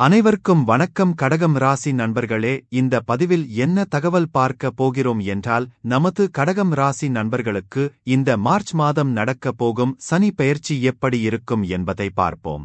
அனைவருக்கும் வணக்கம் கடகம் ராசி நண்பர்களே இந்த பதிவில் என்ன தகவல் பார்க்க போகிறோம் என்றால் நமது கடகம் ராசி நண்பர்களுக்கு இந்த மார்ச் மாதம் நடக்கப் போகும் சனி பெயர்ச்சி எப்படி இருக்கும் என்பதை பார்ப்போம்.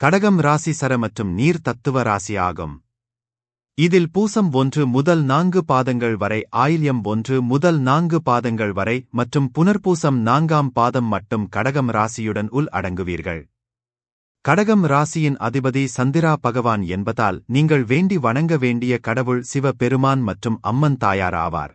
கடகம் ராசி சர மற்றும் நீர் தத்துவ ராசி ஆகும். இதில் பூசம் ஒன்று முதல் நான்கு பாதங்கள் வரை ஆயில்யம் ஒன்று முதல் நான்கு பாதங்கள் வரை மற்றும் புனர்பூசம் நான்காம் பாதம் மட்டும் கடகம் ராசியுடன் உள் அடங்குவீர்கள். கடகம் ராசியின் அதிபதி சந்திரா பகவான் என்பதால் நீங்கள் வேண்டி வணங்க வேண்டிய கடவுள் சிவ பெருமான் மற்றும் அம்மன் தாயார் ஆவார்.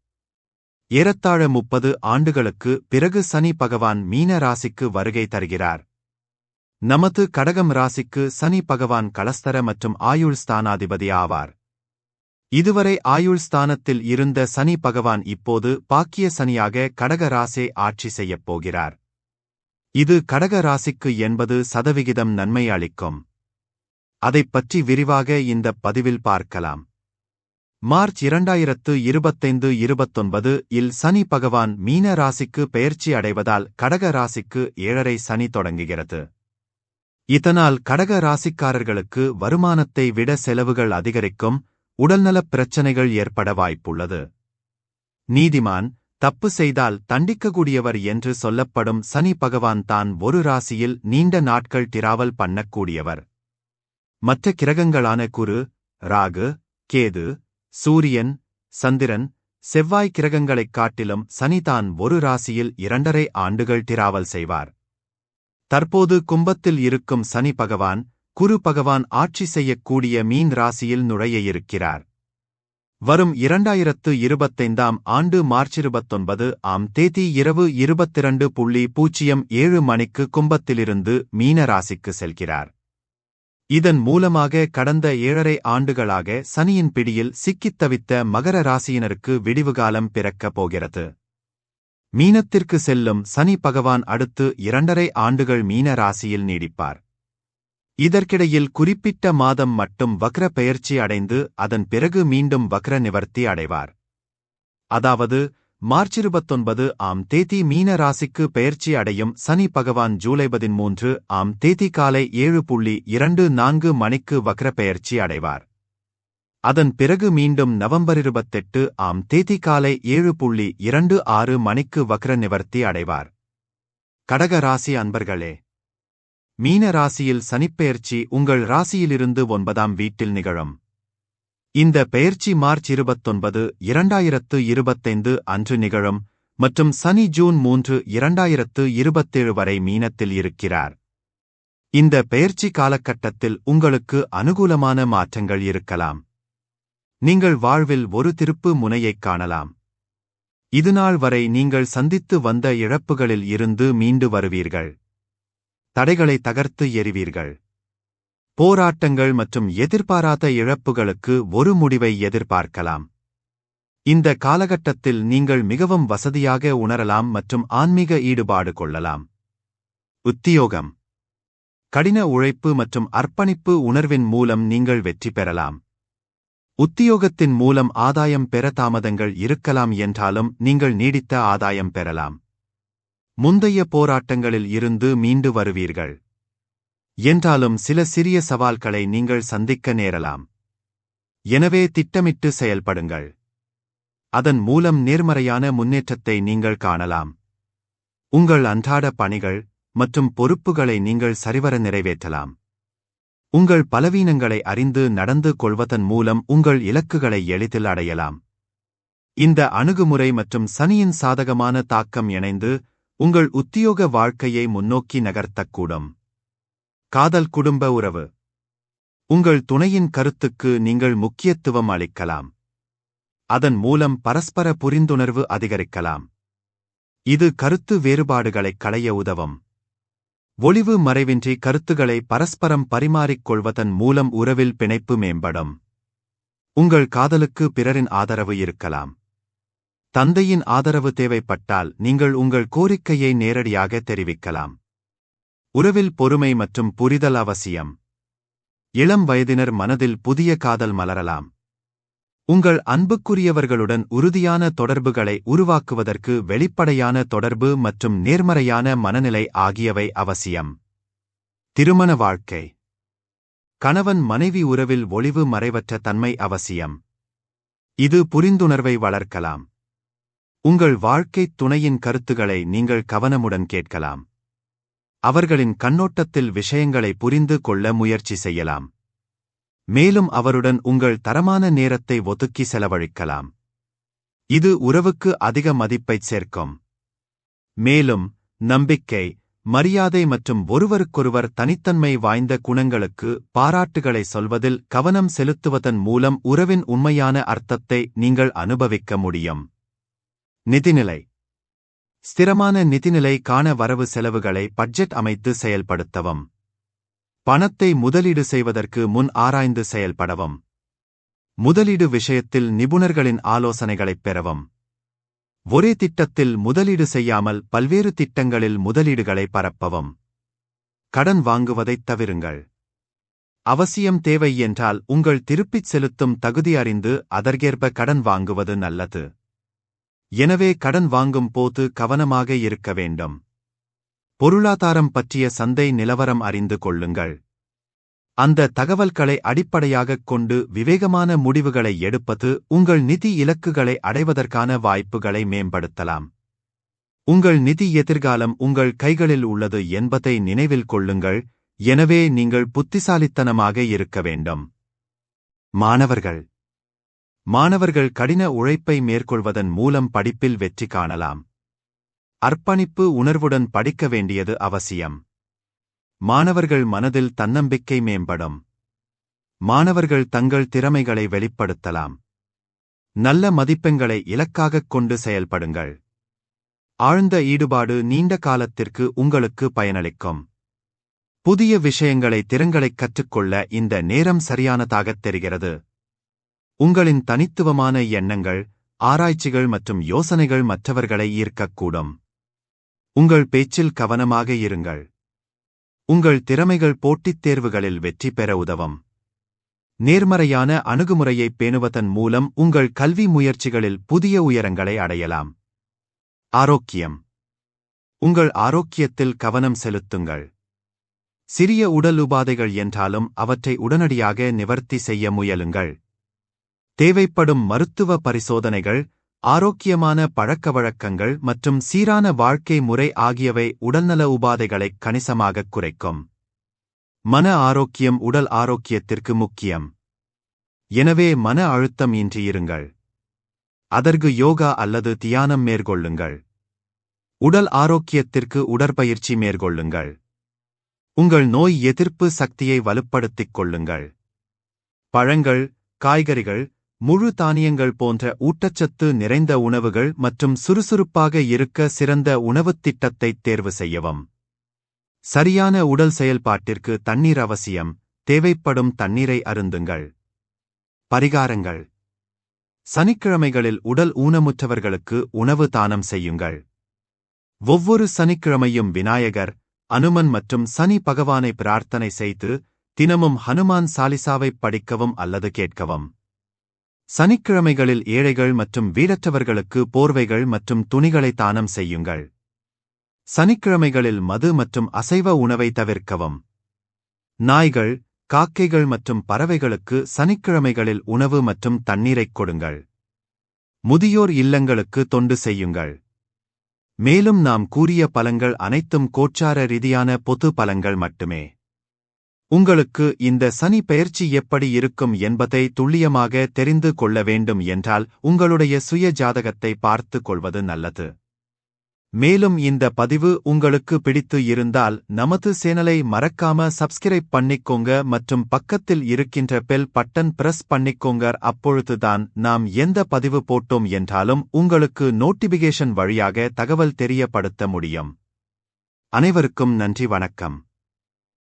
ஏறத்தாழ முப்பது ஆண்டுகளுக்கு பிறகு சனி பகவான் மீன ராசிக்கு வருகை தருகிறார். நமது கடகம் ராசிக்கு சனி பகவான் கலஸ்தர மற்றும் ஆயுள் ஸ்தானாதிபதி ஆவார். இதுவரை ஆயுள் ஸ்தானத்தில் இருந்த சனி பகவான் இப்போது பாக்கிய சனியாக கடக ராசே ஆட்சி செய்யப் போகிறார். இது கடக ராசிக்கு எண்பது சதவிகிதம் நன்மை அளிக்கும். அதைப் பற்றி விரிவாக இந்த பதிவில் பார்க்கலாம். மார்ச் இரண்டாயிரத்து இருபத்தைந்து இருபத்தொன்பது இல் சனி பகவான் மீன ராசிக்கு பெயர்ச்சி அடைவதால் கடக ராசிக்கு ஏழரை சனி தொடங்குகிறது. இதனால் கடக ராசிக்காரர்களுக்கு வருமானத்தை விட செலவுகள் அதிகரிக்கும் உடல்நலப் பிரச்சனைகள் ஏற்பட வாய்ப்புள்ளது. நீதிமான் தப்பு செய்தால் தண்டிக்கக்கூடியவர் என்று சொல்லப்படும் சனி பகவான் தான் ஒரு ராசியில் நீண்ட நாட்கள் டிராவல் பண்ணக்கூடியவர். மற்ற கிரகங்களான குரு ராகு கேது சூரியன் சந்திரன் செவ்வாய் கிரகங்களைக் காட்டிலும் சனிதான் ஒரு ராசியில் இரண்டரை ஆண்டுகள் டிராவல் செய்வார். தற்போது கும்பத்தில் இருக்கும் சனி பகவான் குரு பகவான் ஆட்சி செய்யக்கூடிய மீன் ராசியில் நுழைய இருக்கிறார். வரும் இரண்டாயிரத்து இருபத்தைந்தாம் ஆண்டு மார்ச் இருபத்தொன்பது ஆம் தேதி இரவு இருபத்திரண்டு புள்ளி பூஜ்ஜியம் ஏழு மணிக்கு கும்பத்திலிருந்து மீன ராசிக்கு செல்கிறார். இதன் மூலமாக கடந்த ஏழரை ஆண்டுகளாக சனியின் பிடியில் சிக்கித் தவித்த மகர ராசியினருக்கு விடிவுகாலம் பிறக்கப் போகிறது. மீனத்திற்கு செல்லும் சனி பகவான் அடுத்து இரண்டரை ஆண்டுகள் மீன ராசியில் நீடிப்பார். இதற்கிடையில் குறிப்பிட்ட மாதம் மட்டும் வக்ர பெயர்ச்சி அடைந்து அதன் பிறகு மீண்டும் வக்ர நிவர்த்தி அடைவார். அதாவது மார்ச் இருபத்தொன்பது ஆம் தேதி மீன ராசிக்கு பெயர்ச்சி அடையும் சனி பகவான் ஜூலை பதிமூன்று ஆம் தேதி காலை ஏழு புள்ளி இரண்டு நான்கு மணிக்கு வக்ர பெயர்ச்சி அடைவார். அதன் பிறகு மீண்டும் நவம்பர் இருபத்தெட்டு ஆம் தேதி காலை ஏழு புள்ளி இரண்டு ஆறு மணிக்கு வக்ர நிவர்த்தி அடைவார். கடக ராசி அன்பர்களே மீன ராசியில் சனிப்பெயர்ச்சி உங்கள் ராசியிலிருந்து ஒன்பதாம் வீட்டில் நிகழும். இந்த பெயர்ச்சி மார்ச் இருபத்தொன்பது இரண்டாயிரத்து இருபத்தைந்து அன்று நிகழும் மற்றும் சனி ஜூன் மூன்று இரண்டாயிரத்து இருபத்தேழு வரை மீனத்தில் இருக்கிறார். இந்த பெயர்ச்சி காலகட்டத்தில் உங்களுக்கு அனுகூலமான மாற்றங்கள் இருக்கலாம். நீங்கள் வாழ்வில் ஒரு திருப்பு முனையைக் காணலாம். இதுநாள் வரை நீங்கள் சந்தித்து வந்த இழப்புகளில் இருந்து மீண்டு வருவீர்கள். தடைகளை தகர்த்து எறிவீர்கள். போராட்டங்கள் மற்றும் எதிர்பாராத இழப்புகளுக்கு ஒரு முடிவை எதிர்பார்க்கலாம். இந்த காலகட்டத்தில் நீங்கள் மிகவும் வசதியாக உணரலாம் மற்றும் ஆன்மீக ஈடுபாடு கொள்ளலாம். உத்தியோகம். கடின உழைப்பு மற்றும் அர்ப்பணிப்பு உணர்வின் மூலம் நீங்கள் வெற்றி பெறலாம். உத்தியோகத்தின் மூலம் ஆதாயம் பெற தாமதங்கள் இருக்கலாம் என்றாலும் நீங்கள் நீடித்த ஆதாயம் பெறலாம். முந்தைய போராட்டங்களில் இருந்து மீண்டு வருவீர்கள். என்றாலும் சில சிறிய சவால்களை நீங்கள் சந்திக்க நேரலாம். எனவே திட்டமிட்டு செயல்படுங்கள். அதன் மூலம் நேர்மறையான முன்னேற்றத்தை நீங்கள் காணலாம். உங்கள் அன்றாட பணிகள் மற்றும் பொறுப்புகளை நீங்கள் சரிவர நிறைவேற்றலாம். உங்கள் பலவீனங்களை அறிந்து நடந்து கொள்வதன் மூலம் உங்கள் இலக்குகளை எளிதில் அடையலாம். இந்த அணுகுமுறை மற்றும் சனியின் சாதகமான தாக்கம் இணைந்து உங்கள் உத்தியோக வாழ்க்கையை முன்னோக்கி நகர்த்தக்கூடும். காதல் குடும்ப உறவு. உங்கள் துணையின் கருத்துக்கு நீங்கள் முக்கியத்துவம் அளிக்கலாம். அதன் மூலம் பரஸ்பர புரிந்துணர்வு அதிகரிக்கலாம். இது கருத்து வேறுபாடுகளைக் களைய உதவும். ஒளிவு மறைவின்றி கருத்துக்களை பரஸ்பரம் பரிமாறிக்கொள்வதன் மூலம் உறவில் பிணைப்பு மேம்படும். உங்கள் காதலுக்கு பிறரின் ஆதரவு இருக்கலாம். தந்தையின் ஆதரவு தேவைப்பட்டால் நீங்கள் உங்கள் கோரிக்கையை நேரடியாக தெரிவிக்கலாம். உறவில் பொறுமை மற்றும் புரிதல் அவசியம். இளம் வயதினர் மனதில் புதிய காதல் மலரலாம். உங்கள் அன்புக்குரியவர்களுடன் உறுதியான தொடர்புகளை உருவாக்குவதற்கு வெளிப்படையான தொடர்பு மற்றும் நேர்மறையான மனநிலை ஆகியவை அவசியம். திருமண வாழ்க்கை. கணவன் மனைவி உறவில் ஒளிவு மறைவற்ற தன்மை அவசியம். இது புரிந்துணர்வை வளர்க்கலாம். உங்கள் வாழ்க்கைத் துணையின் கருத்துகளை நீங்கள் கவனமுடன் கேட்கலாம். அவர்களின் கண்ணோட்டத்தில் விஷயங்களை புரிந்து கொள்ள முயற்சி செய்யலாம். மேலும் அவருடன் உங்கள் தரமான நேரத்தை ஒதுக்கி செலவழிக்கலாம். இது உறவுக்கு அதிக மதிப்பைச் சேர்க்கும். மேலும் நம்பிக்கை மரியாதை மற்றும் ஒருவருக்கொருவர் தனித்தன்மை வாய்ந்த குணங்களுக்கு பாராட்டுகளை சொல்வதில் கவனம் செலுத்துவதன் மூலம் உறவின் உண்மையான அர்த்தத்தை நீங்கள் அனுபவிக்க முடியும். நிதிநிலை. ஸ்திரமான நிதிநிலை காண வரவு செலவுகளை பட்ஜெட் அமைத்து செயல்படுத்தவும். பணத்தை முதலீடு செய்வதற்கு முன் ஆராய்ந்து செயல்படவும். முதலீடு விஷயத்தில் நிபுணர்களின் ஆலோசனைகளைப் பெறவும். ஒரே திட்டத்தில் முதலீடு செய்யாமல் பல்வேறு திட்டங்களில் முதலீடுகளை பரப்பவும். கடன் வாங்குவதைத் தவிருங்கள். அவசியம் தேவை என்றால் உங்கள் திருப்பிச் செலுத்தும் தகுதி அறிந்து அதற்கேற்ப கடன் வாங்குவது நல்லது. எனவே கடன் வாங்கும் போது கவனமாக இருக்க வேண்டும். பொருளாதாரம் பற்றிய சந்தை நிலவரம் அறிந்து கொள்ளுங்கள். அந்த தகவல்களை அடிப்படையாகக் கொண்டு விவேகமான முடிவுகளை எடுப்பது உங்கள் நிதி இலக்குகளை அடைவதற்கான வாய்ப்புகளை மேம்படுத்தலாம். உங்கள் நிதி எதிர்காலம் உங்கள் கைகளில் உள்ளது என்பதை நினைவில் கொள்ளுங்கள். எனவே நீங்கள் புத்திசாலித்தனமாக இருக்க வேண்டும். மாணவர்கள் மாணவர்கள் கடின உழைப்பை மேற்கொள்வதன் மூலம் படிப்பில் வெற்றி காணலாம். அர்ப்பணிப்பு உணர்வுடன் படிக்க வேண்டியது அவசியம். மாணவர்கள் மனதில் தன்னம்பிக்கை மேம்படும். மாணவர்கள் தங்கள் திறமைகளை வெளிப்படுத்தலாம். நல்ல மதிப்பெண்களை இலக்காகக் கொண்டு செயல்படுங்கள். ஆழ்ந்த ஈடுபாடு நீண்ட காலத்திற்கு உங்களுக்கு பயனளிக்கும். புதிய விஷயங்களை திறங்களைக் கற்றுக்கொள்ள இந்த நேரம் சரியானதாகத் தெரிகிறது. உங்களின் தனித்துவமான எண்ணங்கள் ஆராய்ச்சிகள் மற்றும் யோசனைகள் மற்றவர்களை ஈர்க்கக்கூடும். உங்கள் பேச்சில் கவனமாக இருங்கள். உங்கள் திறமைகள் போட்டித் தேர்வுகளில் வெற்றி பெற உதவும். நேர்மறையான அணுகுமுறையைப் பேணுவதன் மூலம் உங்கள் கல்வி முயற்சிகளில் புதிய உயரங்களை அடையலாம். ஆரோக்கியம். உங்கள் ஆரோக்கியத்தில் கவனம் செலுத்துங்கள். சிறிய உடல் உபாதைகள் என்றாலும் அவற்றை உடனடியாக நிவர்த்தி செய்ய முயலுங்கள். தேவைப்படும் மருத்துவ பரிசோதனைகள் ஆரோக்கியமான பழக்கவழக்கங்கள் மற்றும் சீரான வாழ்க்கை முறை ஆகியவை உடல்நல உபாதைகளைக் கணிசமாகக் குறைக்கும். மன ஆரோக்கியம் உடல் ஆரோக்கியத்திற்கு முக்கியம். எனவே மன அழுத்தம் இன்றி இருங்கள். அதற்கு யோகா அல்லது தியானம் மேற்கொள்ளுங்கள். உடல் ஆரோக்கியத்திற்கு உடற்பயிற்சி மேற்கொள்ளுங்கள். உங்கள் நோய் எதிர்ப்பு சக்தியை வலுப்படுத்திக் கொள்ளுங்கள். பழங்கள் காய்கறிகள் முழு தானியங்கள் போன்ற ஊட்டச்சத்து நிறைந்த உணவுகள் மற்றும் சுறுசுறுப்பாக இருக்க சிறந்த உணவுத் திட்டத்தைத் தேர்வு செய்யவும். சரியான உடல் செயல்பாட்டிற்கு தண்ணீர் அவசியம். தேவைப்படும் தண்ணீரை அருந்துங்கள். பரிகாரங்கள். சனிக்கிழமைகளில் உடல் ஊனமுற்றவர்களுக்கு உணவு தானம் செய்யுங்கள். ஒவ்வொரு சனிக்கிழமையும் விநாயகர் அனுமன் மற்றும் சனி பகவானை பிரார்த்தனை செய்து தினமும் ஹனுமான் சாலிசாவைப் படிக்கவும் அல்லது கேட்கவும். சனிக்கிழமைகளில் ஏழைகள் மற்றும் வீடற்றவர்களுக்கு போர்வைகள் மற்றும் துணிகளை தானம் செய்யுங்கள். சனிக்கிழமைகளில் மது மற்றும் அசைவ உணவை தவிர்க்கவும். நாய்கள் காக்கைகள் மற்றும் பறவைகளுக்கு சனிக்கிழமைகளில் உணவு மற்றும் தண்ணீரைக் கொடுங்கள். முதியோர் இல்லங்களுக்கு தொண்டு செய்யுங்கள். மேலும் நாம் கூறிய பலங்கள் அனைத்தும் கோச்சார ரீதியான பொது பலங்கள் மட்டுமே. உங்களுக்கு இந்த சனி பெயர்ச்சி எப்படி இருக்கும் என்பதை துல்லியமாக தெரிந்து கொள்ள வேண்டும் என்றால் உங்களுடைய சுய ஜாதகத்தை பார்த்து கொள்வது நல்லது. மேலும் இந்த பதிவு உங்களுக்கு பிடித்து இருந்தால் நமது சேனலை மறக்காம சப்ஸ்கிரைப் பண்ணிக்கோங்க மற்றும் பக்கத்தில் இருக்கின்ற பெல் பட்டன் பிரஸ் பண்ணிக்கோங்க. அப்பொழுதுதான் நாம் எந்த பதிவு போட்டோம் என்றாலும் உங்களுக்கு நோட்டிபிகேஷன் வழியாக தகவல் தெரியப்படுத்த முடியும். அனைவருக்கும் நன்றி வணக்கம்.